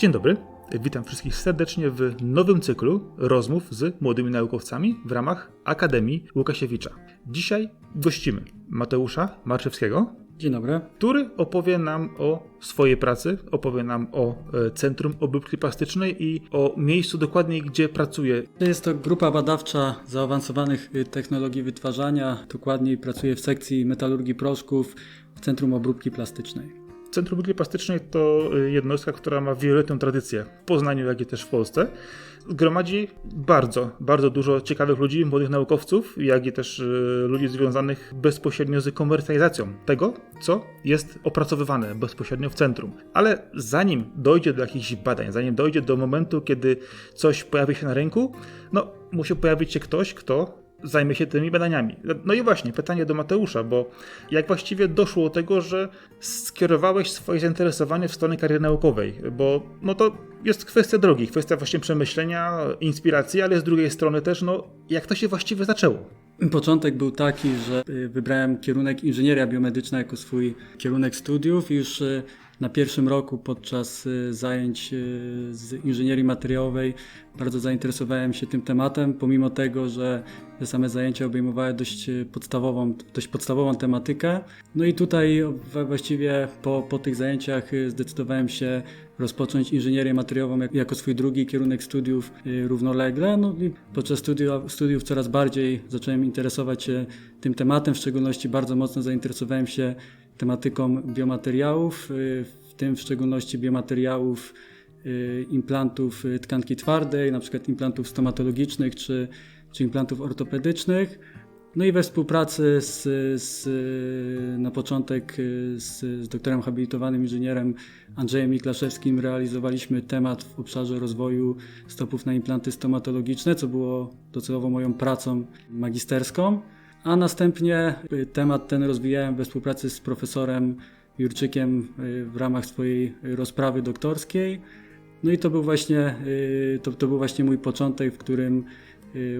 Dzień dobry. Witam wszystkich serdecznie w nowym cyklu rozmów z młodymi naukowcami w ramach Akademii Łukasiewicza. Dzisiaj gościmy Mateusza Marczewskiego, Dzień dobry. który opowie nam o swojej pracy, opowie nam o e, Centrum Obróbki Plastycznej i o miejscu dokładniej, gdzie pracuje. Jest to grupa badawcza zaawansowanych y, technologii wytwarzania. Dokładniej pracuję w sekcji metalurgii proszków w Centrum Obróbki Plastycznej. Centrum Obróbki Plastycznej to e, jednostka, która ma wieloletnią tradycję w Poznaniu, jak i też w Polsce. Gromadzi bardzo, bardzo dużo ciekawych ludzi, młodych naukowców, jak i też e, ludzi związanych bezpośrednio z komercjalizacją tego, co jest opracowywane bezpośrednio w centrum. Ale zanim dojdzie do jakichś badań, zanim dojdzie do momentu, kiedy coś pojawi się na rynku, no musi pojawić się ktoś, kto zajmie się tymi badaniami. No i właśnie, pytanie do Mateusza, bo jak właściwie doszło do tego, że skierowałeś swoje zainteresowanie w stronę kariery naukowej? Bo no to jest kwestia drogi, kwestia właśnie przemyślenia, inspiracji, ale z drugiej strony też, no jak to się właściwie zaczęło? Początek był taki, że y, wybrałem kierunek inżynieria biomedyczna jako swój kierunek studiów już y, na pierwszym roku podczas y, zajęć y, z inżynierii materiałowej bardzo zainteresowałem się tym tematem, pomimo tego, że te same zajęcia obejmowały dość y, podstawową, dość podstawową tematykę. No i tutaj właściwie po, po tych zajęciach zdecydowałem się rozpocząć inżynierię materiałową jak- jako swój drugi kierunek studiów równolegle. No i podczas studiów, studiów coraz bardziej zacząłem interesować się tym tematem, w szczególności bardzo mocno zainteresowałem się tematyką biomateriałów, y, w tym w szczególności biomateriałów y, implantów y, tkanki twardej, na przykład implantów stomatologicznych czy, czy implantów ortopedycznych. No i we współpracy z, z, na początek z, z doktorem habilitowanym inżynierem Andrzejem Miklaszewskim realizowaliśmy temat w obszarze rozwoju stopów na implanty stomatologiczne, co było docelowo moją pracą magisterską. A następnie y, temat ten rozwijałem we współpracy z profesorem Jurczykiem y, w ramach swojej rozprawy doktorskiej. No i to był właśnie, y, to, to był właśnie mój początek, w którym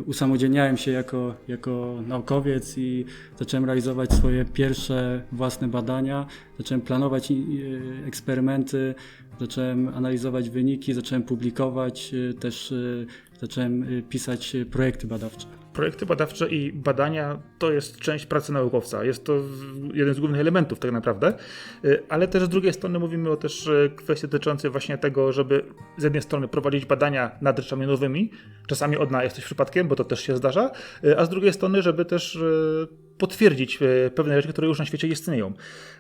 usamodzielniałem się jako, jako naukowiec i zacząłem realizować swoje pierwsze własne badania, zacząłem planować eksperymenty, zacząłem analizować wyniki, zacząłem publikować, też zacząłem pisać projekty badawcze. Projekty badawcze i badania to jest część pracy naukowca. Jest to jeden z głównych elementów tak naprawdę, Y, ale też z drugiej strony mówimy o też y, kwestii dotyczącej właśnie tego, żeby z jednej strony prowadzić badania nad rzeczami nowymi, czasami odna jesteś przypadkiem, bo to też się zdarza, y, a z drugiej strony, żeby też potwierdzić y, pewne rzeczy, które już na świecie istnieją.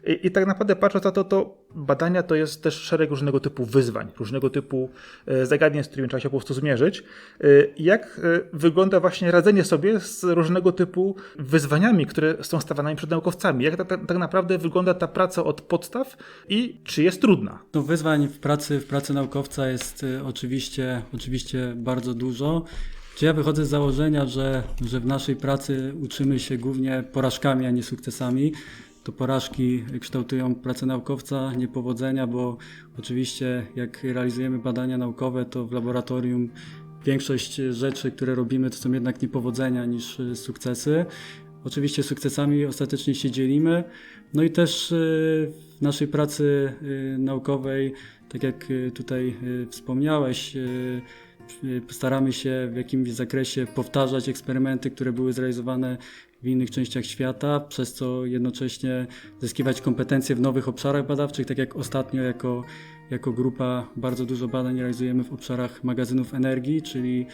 I, I tak naprawdę patrząc na to, to badania to jest też szereg różnego typu wyzwań, różnego typu y, zagadnień, z którymi trzeba się po prostu zmierzyć. Y, Jak wygląda właśnie radzenie sobie z różnego typu wyzwaniami, które są stawiane przed naukowcami? Jak ta, ta, tak naprawdę wygląda ta praca od podstaw i czy jest trudna? Wyzwań w pracy, w pracy naukowca jest oczywiście, oczywiście bardzo dużo. Czy ja wychodzę z założenia, że, że w naszej pracy uczymy się głównie porażkami, a nie sukcesami. To porażki kształtują pracę naukowca, niepowodzenia, bo oczywiście jak realizujemy badania naukowe, to w laboratorium większość rzeczy, które robimy, to są jednak niepowodzenia niż sukcesy. Oczywiście sukcesami ostatecznie się dzielimy. No i też y, w naszej pracy y, naukowej, tak jak y, tutaj wspomniałeś, staramy się w jakimś zakresie powtarzać eksperymenty, które były zrealizowane w innych częściach świata, przez co jednocześnie zyskiwać kompetencje w nowych obszarach badawczych, tak jak ostatnio jako, jako grupa bardzo dużo badań realizujemy w obszarach magazynów energii, czyli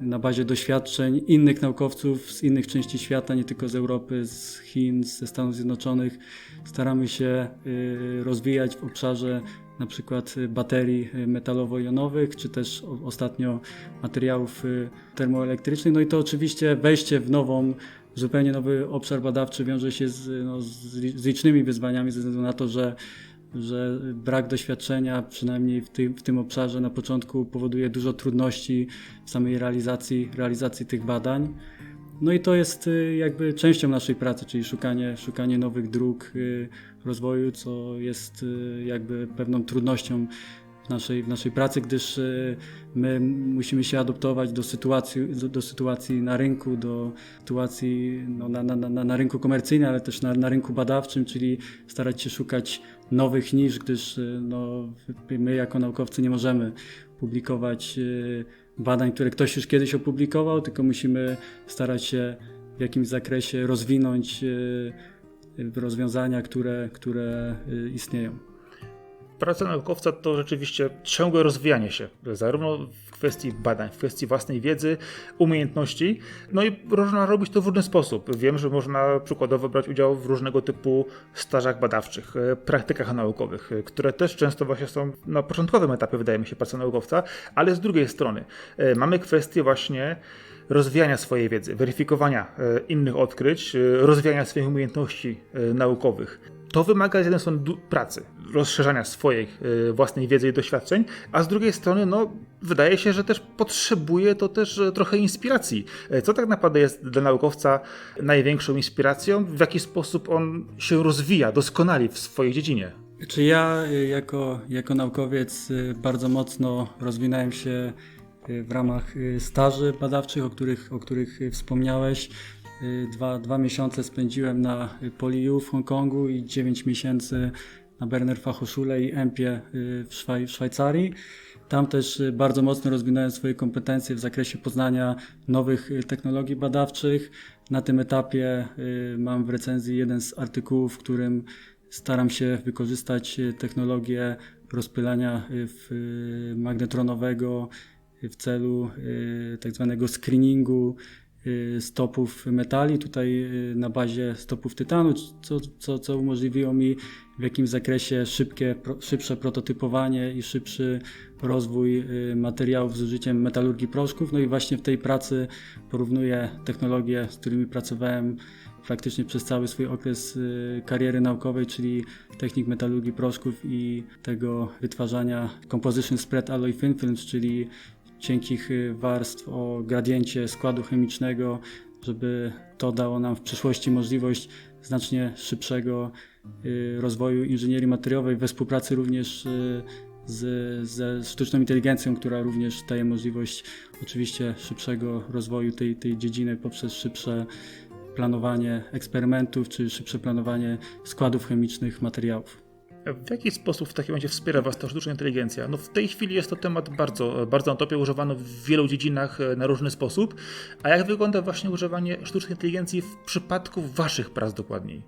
na bazie doświadczeń innych naukowców z innych części świata, nie tylko z Europy, z Chin, ze Stanów Zjednoczonych. Staramy się y, rozwijać w obszarze na przykład y, baterii y, metalowo-jonowych, czy też ostatnio materiałów y, termoelektrycznych. No i to oczywiście wejście w nową, zupełnie nowy obszar badawczy wiąże się z, no, z licznymi wyzwaniami ze względu na to, że że brak doświadczenia, przynajmniej w tym, w tym obszarze na początku, powoduje dużo trudności w samej realizacji, realizacji tych badań. No i to jest y, jakby częścią naszej pracy, czyli szukanie, szukanie nowych dróg y, rozwoju, co jest y, jakby pewną trudnością w naszej, w naszej pracy, gdyż my musimy się adaptować do sytuacji, do, do sytuacji na rynku, do sytuacji no, na, na, na, na rynku komercyjnym, ale też na, na rynku badawczym, czyli starać się szukać nowych nisz, gdyż no, my jako naukowcy nie możemy publikować badań, które ktoś już kiedyś opublikował, tylko musimy starać się w jakimś zakresie rozwinąć y, rozwiązania, które, które y, istnieją. Praca naukowca to rzeczywiście ciągłe rozwijanie się, zarówno kwestii badań, w kwestii własnej wiedzy, umiejętności. No i można robić to w różny sposób. Wiem, że można przykładowo brać udział w różnego typu stażach badawczych, e, praktykach naukowych, e, które też często właśnie są na początkowym etapie, wydaje mi się, pracy naukowca, ale z drugiej strony e, mamy kwestię właśnie rozwijania swojej wiedzy, weryfikowania innych odkryć, rozwijania swoich umiejętności naukowych. To wymaga z jednej strony pracy, rozszerzania swojej e, własnej wiedzy i doświadczeń, a z drugiej strony, no, wydaje się, że też potrzebuje to też e, trochę inspiracji. E, Co tak naprawdę jest dla naukowca największą inspiracją? W jaki sposób on się rozwija, doskonali w swojej dziedzinie? Czy ja y, jako, jako naukowiec y, bardzo mocno rozwinąłem się y, w ramach y, staży badawczych, o których, o których y, wspomniałeś. Y, Dwa, dwa miesiące spędziłem na y, PoliU w Hongkongu i 9 miesięcy na Berner Fachhochschule i EMPie y, w, Szwaj, w Szwajcarii. Tam też y, bardzo mocno rozwinąłem swoje kompetencje w zakresie poznania nowych y, technologii badawczych. Na tym etapie mam w recenzji jeden z artykułów, w którym staram się wykorzystać technologię rozpylania magnetronowego w celu tak zwanego screeningu stopów metali, tutaj y, na bazie stopów tytanu, co, co, co umożliwiło mi w jakimś zakresie szybkie, szybsze prototypowanie i szybszy rozwój y, materiałów z użyciem metalurgii proszków. No i właśnie w tej pracy porównuję technologie, z którymi pracowałem praktycznie przez cały swój okres y, kariery naukowej, czyli technik metalurgii proszków i tego wytwarzania composition spread alloy thin films, czyli cienkich warstw o gradiencie składu chemicznego, żeby to dało nam w przyszłości możliwość znacznie szybszego y, rozwoju inżynierii materiałowej we współpracy również y, z, ze sztuczną inteligencją, która również daje możliwość oczywiście szybszego rozwoju tej, tej dziedziny poprzez szybsze planowanie eksperymentów czy szybsze planowanie składów chemicznych materiałów. W jaki sposób w takim razie wspiera Was ta sztuczna inteligencja? No w tej chwili jest to temat bardzo, bardzo na topie, używany w wielu dziedzinach e, na różny sposób. A jak wygląda właśnie używanie sztucznej inteligencji w przypadku Waszych prac dokładniej?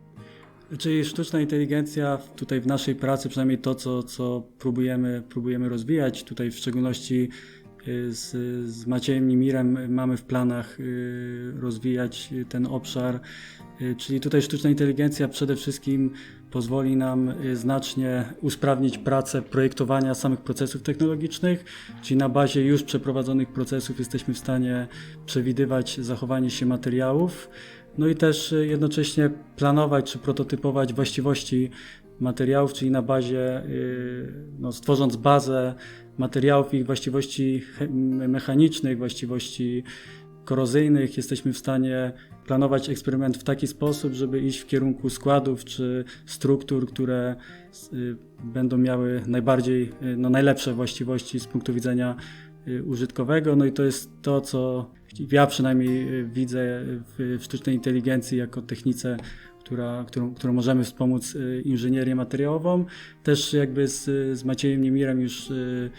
Czyli sztuczna inteligencja tutaj w naszej pracy, przynajmniej to, co, co próbujemy, próbujemy rozwijać, tutaj w szczególności z, z Maciejem Nimirem mamy w planach y, rozwijać ten obszar. Y, Czyli tutaj sztuczna inteligencja przede wszystkim pozwoli nam y, znacznie usprawnić pracę projektowania samych procesów technologicznych, czyli na bazie już przeprowadzonych procesów jesteśmy w stanie przewidywać zachowanie się materiałów. No i też jednocześnie planować czy prototypować właściwości materiałów, czyli na bazie, y, no, stworząc bazę materiałów i ich właściwości mechanicznych, właściwości korozyjnych, jesteśmy w stanie planować eksperyment w taki sposób, żeby iść w kierunku składów czy struktur, które y, będą miały najbardziej, y, no, najlepsze właściwości z punktu widzenia użytkowego. No i to jest to, co ja przynajmniej widzę w sztucznej inteligencji jako technice, która, którą, którą możemy wspomóc y, inżynierię materiałową. Też jakby z, z Maciejem Niemirem już y,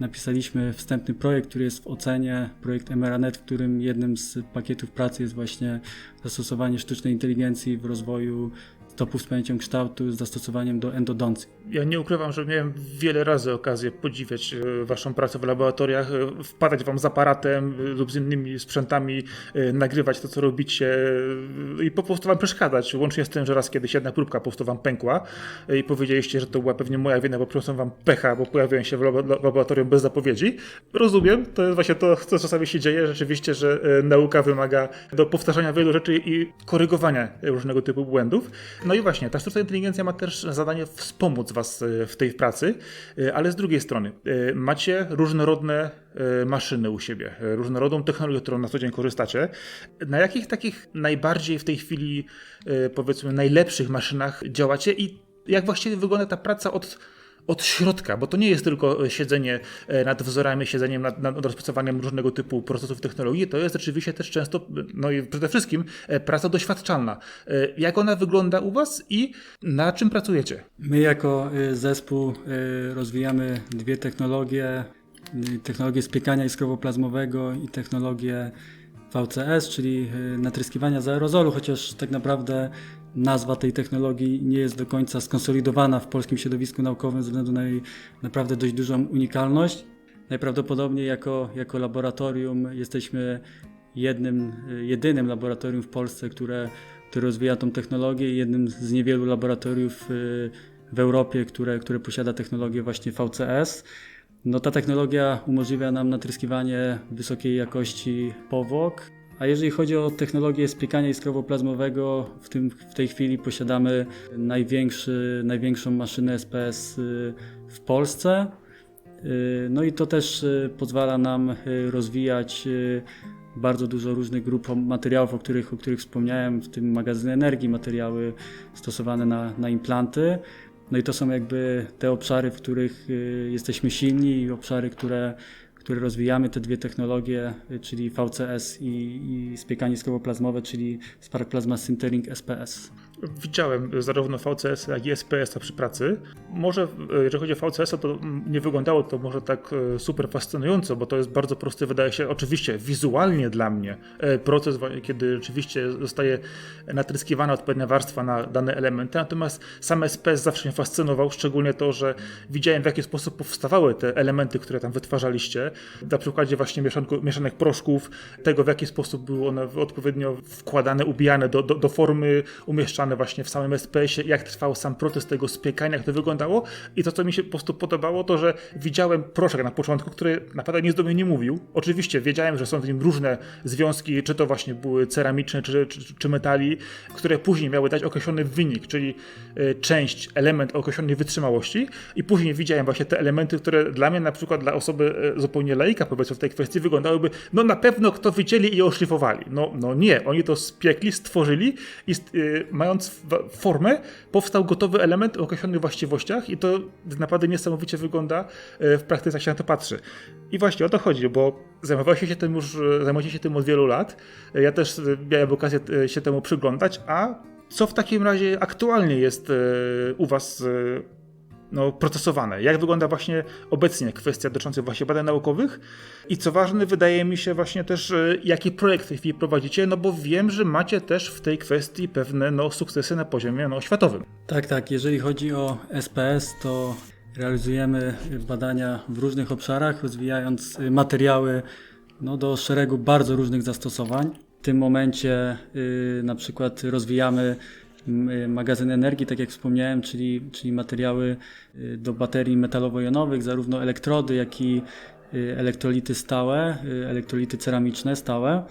napisaliśmy wstępny projekt, który jest w ocenie, projekt Emeranet, w którym jednym z pakietów pracy jest właśnie zastosowanie sztucznej inteligencji w rozwoju stopów z kształtu z zastosowaniem do endodoncji. Ja nie ukrywam, że miałem wiele razy okazję podziwiać e, Waszą pracę w laboratoriach, e, wpadać Wam z aparatem e, lub z innymi sprzętami, nagrywać to, co robicie i po prostu Wam przeszkadzać. Łącznie z tym, że raz kiedyś jedna próbka po prostu Wam pękła i powiedzieliście, że to była pewnie moja wina, bo przyniosłem Wam pecha, bo pojawiłem się w labo- laboratorium bez zapowiedzi. Rozumiem, to jest właśnie to, co czasami się dzieje, rzeczywiście, że nauka wymaga do powtarzania wielu rzeczy i korygowania różnego typu błędów. No i właśnie, ta sztuczna inteligencja ma też zadanie wspomóc Was e, w tej pracy, e, ale z drugiej strony e, macie różnorodne maszyny u siebie, różnorodną technologię, którą na co dzień korzystacie. Na jakich takich najbardziej w tej chwili, powiedzmy, najlepszych maszynach działacie i jak właściwie wygląda ta praca od, od środka, bo to nie jest tylko siedzenie e, nad wzorami, siedzeniem nad, nad rozpracowaniem różnego typu procesów technologii, to jest rzeczywiście też często, no i przede wszystkim e, praca doświadczalna. E, Jak ona wygląda u Was i na czym pracujecie? My jako zespół rozwijamy dwie technologie, technologię spiekania iskrowo-plazmowego i technologię VCS, czyli natryskiwania z aerozolu, chociaż tak naprawdę nazwa tej technologii nie jest do końca skonsolidowana w polskim środowisku naukowym ze względu na jej naprawdę dość dużą unikalność. Najprawdopodobniej jako, jako laboratorium jesteśmy jednym, jedynym laboratorium w Polsce, które, które rozwija tą technologię i jednym z niewielu laboratoriów y, w Europie, które, które posiada technologię właśnie VCS. No, ta technologia umożliwia nam natryskiwanie wysokiej jakości powłok. A jeżeli chodzi o technologię spiekania iskrowo-plazmowego, w, tym, w tej chwili posiadamy największy, największą maszynę SPS y, w Polsce. Y, No i to też y, pozwala nam rozwijać bardzo dużo różnych grup materiałów, o których, o których wspomniałem, w tym magazyny energii, materiały stosowane na, na implanty. No i to są jakby te obszary, w których jesteśmy silni i obszary, które, które rozwijamy, te dwie technologie, y, czyli VCS i, i spiekanie skroboplazmowe, czyli Spark Plasma Sintering SPS. Widziałem zarówno VCS, jak i SPS przy pracy. Może e, jeżeli chodzi o VCS, to nie wyglądało to może tak e, super fascynująco, bo to jest bardzo prosty, wydaje się, oczywiście wizualnie dla mnie, e, proces, kiedy rzeczywiście zostaje natryskiwana odpowiednia warstwa na dane elementy. Natomiast sam SPS zawsze mnie fascynował, szczególnie to, że widziałem w jaki sposób powstawały te elementy, które tam wytwarzaliście. Na przykładzie właśnie mieszanku, mieszanek proszków, tego w jaki sposób były one odpowiednio wkładane, ubijane do, do, do formy, umieszczane właśnie w samym SPS-ie, jak trwał sam proces tego spiekania, jak to wyglądało. I to, co mi się po prostu podobało, to że widziałem proszek na początku, który naprawdę nic do mnie nie mówił. Oczywiście wiedziałem, że są w nim różne związki, czy to właśnie były ceramiczne, czy, czy, czy metali, które później miały dać określony wynik, czyli y, część, element określonej wytrzymałości. I później widziałem właśnie te elementy, które dla mnie, na przykład dla osoby y, zupełnie laika, powiedzmy w tej kwestii, wyglądałyby, no na pewno kto wycięli i oszlifowali. No, no nie, oni to spiekli, stworzyli i y, formę, powstał gotowy element o określonych właściwościach i to naprawdę niesamowicie wygląda y, w praktyce, jak się na to patrzy. I właśnie o to chodzi, bo zajmowaliście się tym już, y, zajmujecie się tym od wielu lat. Y, Ja też miałem okazję się temu przyglądać, a co w takim razie aktualnie jest u Was no, procesowane. Jak wygląda właśnie obecnie kwestia dotycząca właśnie badań naukowych i co ważne, wydaje mi się właśnie też, e, jaki projekt w tej chwili prowadzicie, no bo wiem, że macie też w tej kwestii pewne no, sukcesy na poziomie no, światowym. Tak, tak. Jeżeli chodzi o SPS, to realizujemy badania w różnych obszarach, rozwijając y, materiały no, do szeregu bardzo różnych zastosowań. W tym momencie y, na przykład rozwijamy magazyn energii, tak jak wspomniałem, czyli, czyli materiały y, do baterii metalowo-jonowych, zarówno elektrody, jak i y, elektrolity stałe, y, elektrolity ceramiczne stałe.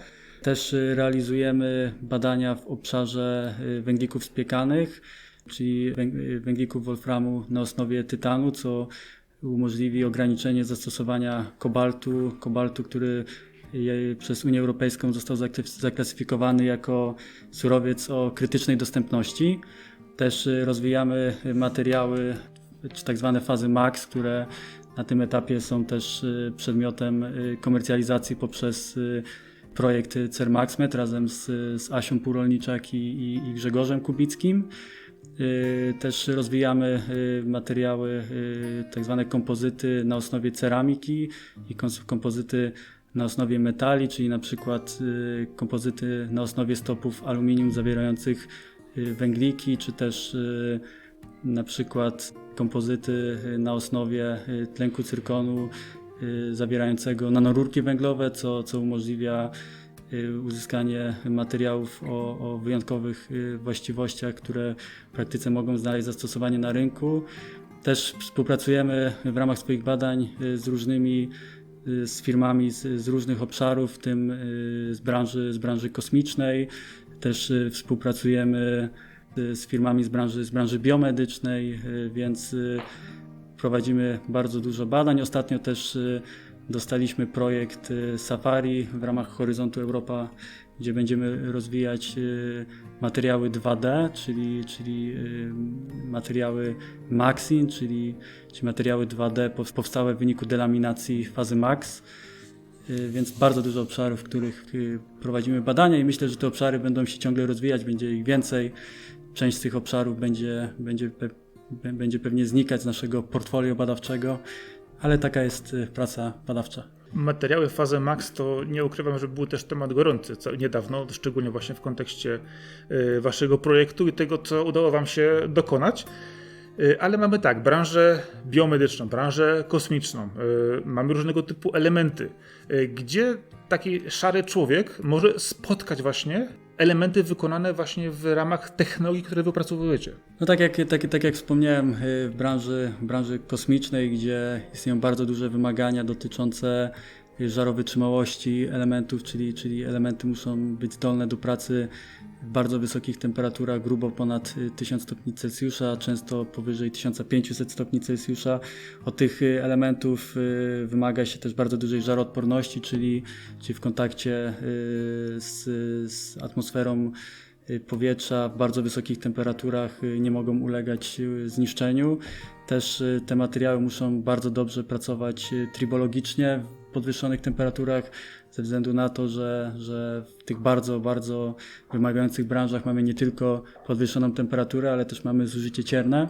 Też y, realizujemy badania w obszarze y, węglików spiekanych, czyli węg- y, węglików wolframu na osnowie tytanu, co umożliwi ograniczenie zastosowania kobaltu, kobaltu, który przez Unię Europejską został zaklas- zaklasyfikowany jako surowiec o krytycznej dostępności. Też y, rozwijamy materiały, czy tak zwane fazy MAX, które na tym etapie są też y, przedmiotem y, komercjalizacji poprzez projekt CERMAXMET razem z, z Asią Purolniczak i, i, i Grzegorzem Kubickim. Też rozwijamy materiały, tak zwane kompozyty na osnowie ceramiki i kompozyty na osnowie metali, czyli na przykład y, kompozyty na osnowie stopów aluminium zawierających y, węgliki, czy też y, na przykład kompozyty na osnowie tlenku cyrkonu zawierającego nanorurki węglowe, co, co umożliwia uzyskanie materiałów o, o wyjątkowych właściwościach, które w praktyce mogą znaleźć zastosowanie na rynku. Też współpracujemy w ramach swoich badań z różnymi z firmami z, z różnych obszarów, w tym y, z branży, z branży kosmicznej. Też y, współpracujemy y, z firmami z branży, z branży biomedycznej, y, więc y, prowadzimy bardzo dużo badań. Ostatnio też y, dostaliśmy projekt y, Safari w ramach Horyzontu Europa, gdzie będziemy rozwijać y, materiały 2D, czyli, czyli y, materiały Maxin, czyli, czyli materiały 2D pow- powstałe w wyniku delaminacji fazy Max. Y, Więc bardzo dużo obszarów, w których prowadzimy badania i myślę, że te obszary będą się ciągle rozwijać, będzie ich więcej. Część z tych obszarów będzie, będzie, będzie pewnie znikać z naszego portfolio badawczego, ale taka jest praca badawcza. Materiały fazy Max to nie ukrywam, że był też temat gorący co niedawno, szczególnie właśnie w kontekście y, waszego projektu i tego, co udało wam się dokonać. Y, Ale mamy tak, branżę biomedyczną, branżę kosmiczną, y, mamy różnego typu elementy, gdzie taki szary człowiek może spotkać właśnie elementy wykonane właśnie w ramach technologii, które wypracowujecie. No tak jak, tak, tak jak wspomniałem, y, w branży, branży kosmicznej, gdzie istnieją bardzo duże wymagania dotyczące y, żarowytrzymałości elementów, czyli, czyli elementy muszą być zdolne do pracy w bardzo wysokich temperaturach, grubo ponad y, 1000 stopni Celsjusza, często powyżej 1500 stopni Celsjusza. Od tych elementów y, wymaga się też bardzo dużej żaroodporności, czyli, czyli w kontakcie y, z, z atmosferą y, powietrza w bardzo wysokich temperaturach nie mogą ulegać zniszczeniu. Też te materiały muszą bardzo dobrze pracować tribologicznie podwyższonych temperaturach, ze względu na to, że, że w tych bardzo, bardzo wymagających branżach mamy nie tylko podwyższoną temperaturę, ale też mamy zużycie cierne.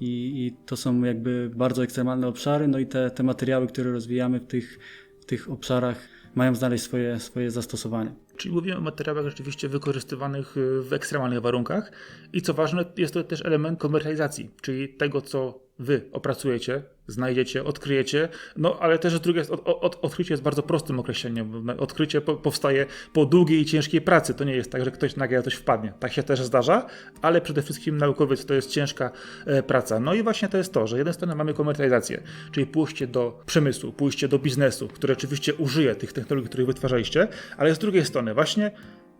I, I to są jakby bardzo ekstremalne obszary, no i te, te materiały, które rozwijamy w tych, w tych obszarach mają znaleźć swoje, swoje zastosowanie. Czyli mówimy o materiałach rzeczywiście wykorzystywanych y, w ekstremalnych warunkach i co ważne, jest to też element komercjalizacji, czyli tego, co wy opracujecie, znajdziecie, odkryjecie, no ale też z drugiej strony od, od, odkrycie jest bardzo prostym określeniem. Odkrycie po, powstaje po długiej i ciężkiej pracy. To nie jest tak, że ktoś nagle na coś wpadnie. Tak się też zdarza, ale przede wszystkim naukowiec to jest ciężka e, praca. No i właśnie to jest to, że z jednej strony mamy komercjalizację, czyli pójście do przemysłu, pójście do biznesu, który oczywiście użyje tych technologii, które wytwarzaliście, ale z drugiej strony właśnie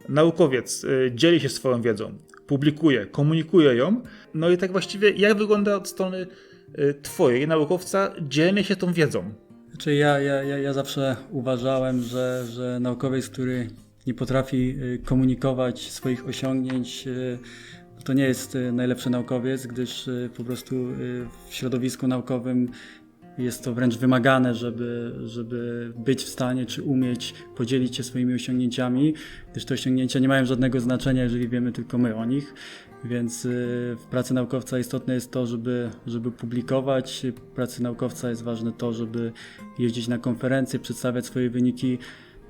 naukowiec y, dzieli się swoją wiedzą, publikuje, komunikuje ją. No i tak właściwie jak wygląda od strony y, twojej naukowca dzielenie się tą wiedzą? Znaczy ja, ja, ja, ja zawsze uważałem, że, że naukowiec, który nie potrafi y, komunikować swoich osiągnięć, y, to nie jest najlepszy naukowiec, gdyż po prostu w środowisku naukowym jest to wręcz wymagane, żeby, żeby być w stanie czy umieć podzielić się swoimi osiągnięciami, gdyż te osiągnięcia nie mają żadnego znaczenia, jeżeli wiemy tylko my o nich. Więc y, w pracy naukowca istotne jest to, żeby, żeby publikować. W pracy naukowca jest ważne to, żeby jeździć na konferencje, przedstawiać swoje wyniki.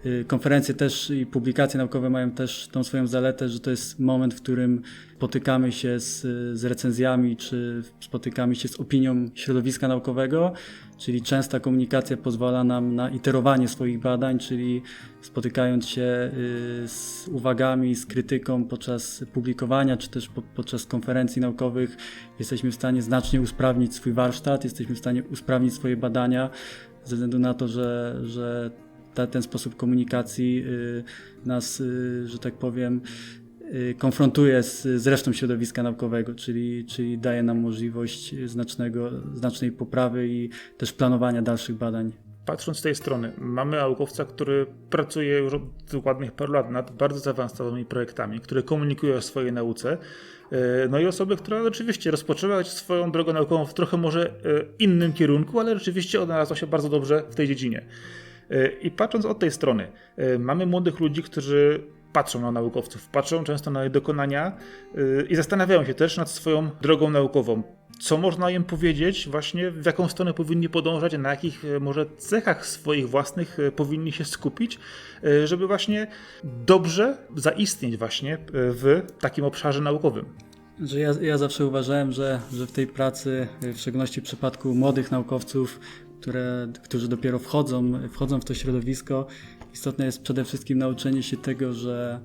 Y, Konferencje też i publikacje naukowe mają też tą swoją zaletę, że to jest moment, w którym spotykamy się z, z recenzjami, czy spotykamy się z opinią środowiska naukowego, czyli częsta komunikacja pozwala nam na iterowanie swoich badań, czyli spotykając się y, z uwagami, z krytyką podczas publikowania, czy też po, podczas konferencji naukowych, jesteśmy w stanie znacznie usprawnić swój warsztat, jesteśmy w stanie usprawnić swoje badania, ze względu na to, że, że ta, ten sposób komunikacji y, nas, y, że tak powiem, y, konfrontuje z, z resztą środowiska naukowego, czyli, czyli daje nam możliwość znacznego, znacznej poprawy i też planowania dalszych badań. Patrząc z tej strony, mamy naukowca, który pracuje już od dokładnych paru lat nad bardzo zaawansowanymi projektami, który komunikuje o swojej nauce. No i osoby, która oczywiście rozpoczęła swoją drogę naukową w trochę może innym kierunku, ale rzeczywiście odnalazła się bardzo dobrze w tej dziedzinie. I patrząc od tej strony, e, mamy młodych ludzi, którzy patrzą na naukowców, patrzą często na ich dokonania e, i zastanawiają się też nad swoją drogą naukową. Co można im powiedzieć, właśnie w jaką stronę powinni podążać, na jakich e, może cechach swoich własnych powinni się skupić, żeby właśnie dobrze zaistnieć właśnie w takim obszarze naukowym. Że ja, ja zawsze uważałem, że, że w tej pracy, w szczególności w przypadku młodych naukowców, które, którzy dopiero wchodzą, wchodzą w to środowisko, istotne jest przede wszystkim nauczenie się tego, że,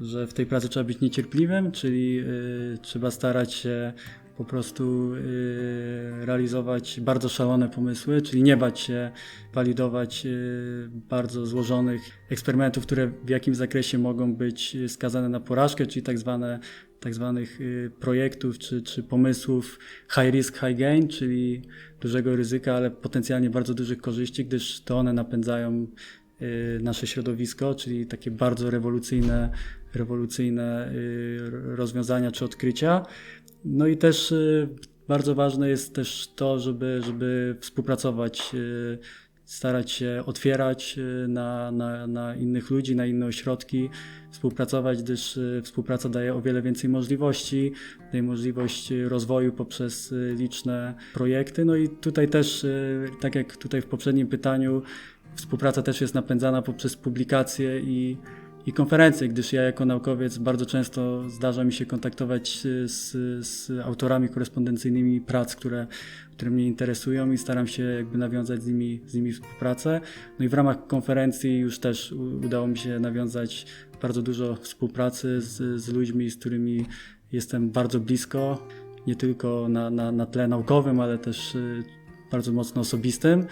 że w tej pracy trzeba być niecierpliwym, czyli y, trzeba starać się po prostu y, realizować bardzo szalone pomysły, czyli nie bać się walidować y, bardzo złożonych eksperymentów, które w jakimś zakresie mogą być skazane na porażkę, czyli tak zwane tak zwanych y, projektów czy, czy pomysłów high risk, high gain, czyli dużego ryzyka, ale potencjalnie bardzo dużych korzyści, gdyż to one napędzają y, nasze środowisko, czyli takie bardzo rewolucyjne, rewolucyjne y, rozwiązania czy odkrycia. No i też y, bardzo ważne jest też to, żeby, żeby współpracować, starać się otwierać y, na, na, na innych ludzi, na inne ośrodki, współpracować, gdyż y, współpraca daje o wiele więcej możliwości, daje możliwość y, rozwoju poprzez liczne projekty. No i tutaj też, tak jak tutaj w poprzednim pytaniu, współpraca też jest napędzana poprzez publikacje i i konferencje, gdyż ja jako naukowiec bardzo często zdarza mi się kontaktować y, z, z autorami korespondencyjnymi prac, które, które mnie interesują i staram się jakby nawiązać z nimi, z nimi współpracę. No i w ramach konferencji już też udało mi się nawiązać bardzo dużo współpracy z, z ludźmi, z którymi jestem bardzo blisko, nie tylko na, na, na tle naukowym, ale też y, bardzo mocno osobistym.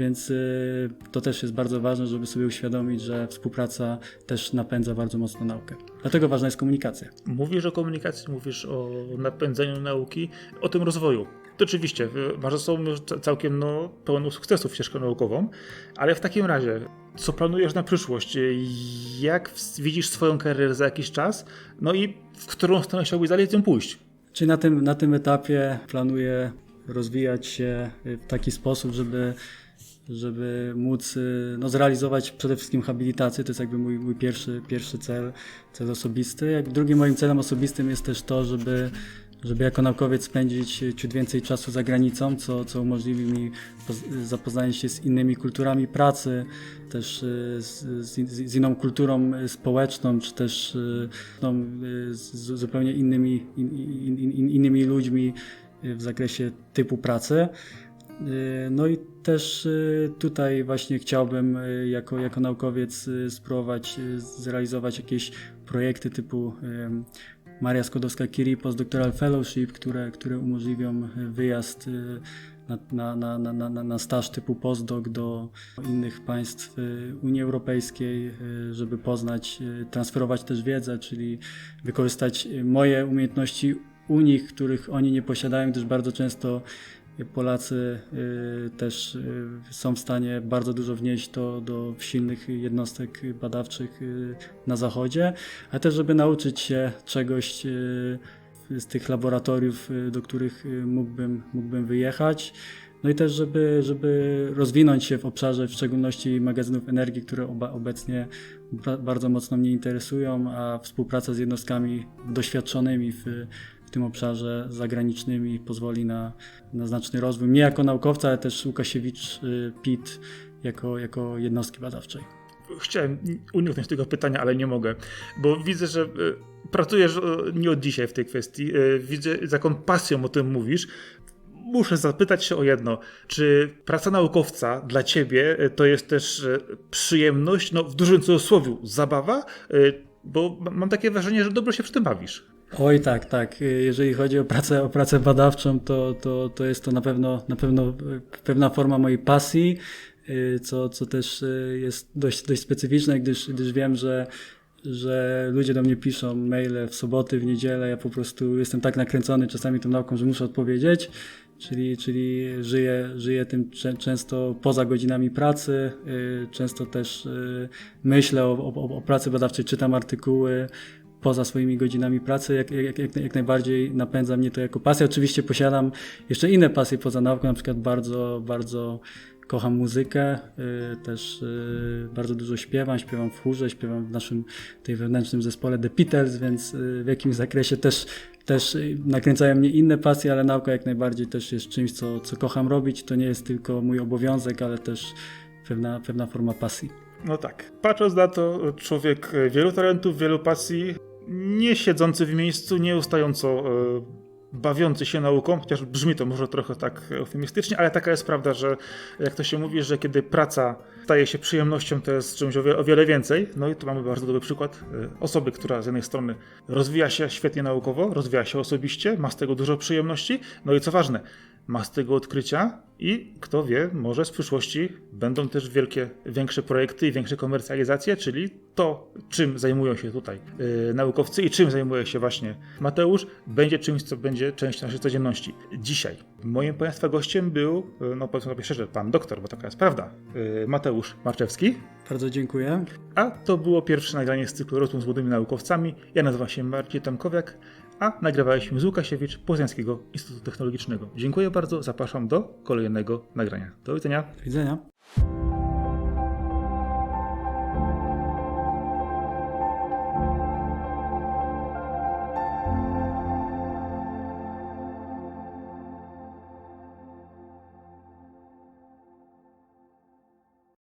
Więc y, to też jest bardzo ważne, żeby sobie uświadomić, że współpraca też napędza bardzo mocno naukę. Dlatego ważna jest komunikacja. Mówisz o komunikacji, mówisz o napędzaniu nauki, o tym rozwoju. To oczywiście, y, masz za sobą całkiem no, pełną sukcesów ścieżkę naukową, ale w takim razie, co planujesz na przyszłość? Jak widzisz swoją karierę za jakiś czas? No i w którą stronę chciałbyś dalej nią pójść? Czyli na tym, na tym etapie planuję rozwijać się w taki sposób, żeby, żeby móc y, no, zrealizować przede wszystkim habilitację. To jest jakby mój, mój pierwszy, pierwszy cel, cel osobisty. Jak drugim moim celem osobistym jest też to, żeby żeby jako naukowiec spędzić ciut więcej czasu za granicą, co, co umożliwi mi poz- zapoznanie się z innymi kulturami pracy, też y, z, z, inną kulturą y, społeczną, czy też y, no, y, z zupełnie innymi, in, in, in, innymi ludźmi y, w zakresie typu pracy. Y, No i też y, tutaj właśnie chciałbym y, jako, jako naukowiec spróbować zrealizować jakieś projekty typu Maria Skłodowska-Curie Postdoctoral Fellowship, które, które umożliwią wyjazd na, na, na, na, na, staż typu postdoc do innych państw Unii Europejskiej, żeby poznać, transferować też wiedzę, czyli wykorzystać moje umiejętności u nich, których oni nie posiadają, gdyż bardzo często Polacy y, też y, są w stanie bardzo dużo wnieść do, do silnych jednostek badawczych y, na Zachodzie, ale też, żeby nauczyć się czegoś z tych laboratoriów, do których mógłbym, mógłbym wyjechać. No i też, żeby, żeby rozwinąć się w obszarze w szczególności magazynów energii, które oba, obecnie ba- bardzo mocno mnie interesują, a współpraca z jednostkami doświadczonymi w, w tym obszarze zagranicznymi pozwoli na, na znaczny rozwój mnie jako naukowca, ale też Łukasiewicz y, PIT jako, jako jednostki badawczej. Chciałem uniknąć tego pytania, ale nie mogę, bo widzę, że y, pracujesz y, nie od dzisiaj w tej kwestii. Widzę, z jaką pasją o tym mówisz. Muszę zapytać się o jedno. Czy praca naukowca dla ciebie to jest też przyjemność, no w dużym cudzysłowie, zabawa? Bo ma- mam takie wrażenie, że dobrze się przy tym bawisz. Oj tak, tak. Y, Jeżeli chodzi o pracę, o pracę badawczą, to, to, to jest to na pewno, na pewno y, pewna forma mojej pasji, y, co, co też jest dość, dość specyficzne, gdyż, gdyż wiem, że że ludzie do mnie piszą maile w soboty, w niedzielę, ja po prostu jestem tak nakręcony czasami tą nauką, że muszę odpowiedzieć, czyli, czyli żyję, żyję tym czę- często poza godzinami pracy, często też myślę o, o, o pracy badawczej, czytam artykuły, poza swoimi godzinami pracy, jak, jak, jak, jak najbardziej napędza mnie to jako pasja. Oczywiście posiadam jeszcze inne pasje poza nauką, na przykład bardzo, bardzo kocham muzykę, y, też y, bardzo dużo śpiewam, śpiewam w chórze, śpiewam w naszym tej wewnętrznym zespole The Beatles, więc y, w jakimś zakresie też, też nakręcają mnie inne pasje, ale nauka jak najbardziej też jest czymś, co, co kocham robić. To nie jest tylko mój obowiązek, ale też pewna, pewna forma pasji. No tak. Patrząc na to, człowiek wielu talentów, wielu pasji, nie siedzący w miejscu, nie ustająco e, bawiący się nauką, chociaż brzmi to może trochę tak eufemistycznie, ale taka jest prawda, że jak to się mówi, że kiedy praca staje się przyjemnością, to jest czymś o wiele, o wiele więcej. No i tu mamy bardzo dobry przykład e, osoby, która z jednej strony rozwija się świetnie naukowo, rozwija się osobiście, ma z tego dużo przyjemności, no i co ważne, ma z tego odkrycia I kto wie, może w przyszłości będą też wielkie, większe projekty i większe komercjalizacje, czyli to, czym zajmują się tutaj yy, naukowcy i czym zajmuje się właśnie Mateusz, będzie czymś, co będzie częścią naszej codzienności. Dzisiaj moim Państwa gościem był, yy, no powiedzmy sobie szczerze, pan doktor, bo taka jest prawda, yy, Mateusz Marczewski. Bardzo dziękuję. A to było pierwsze nagranie z cyklu Rozmów z młodymi naukowcami. Ja nazywam się Marcin Tomkowiak, a nagrywaliśmy z Łukasiewicz Poznańskiego Instytutu Technologicznego. Dziękuję bardzo, zapraszam do kolejnego nagrania. Do widzenia. Do widzenia.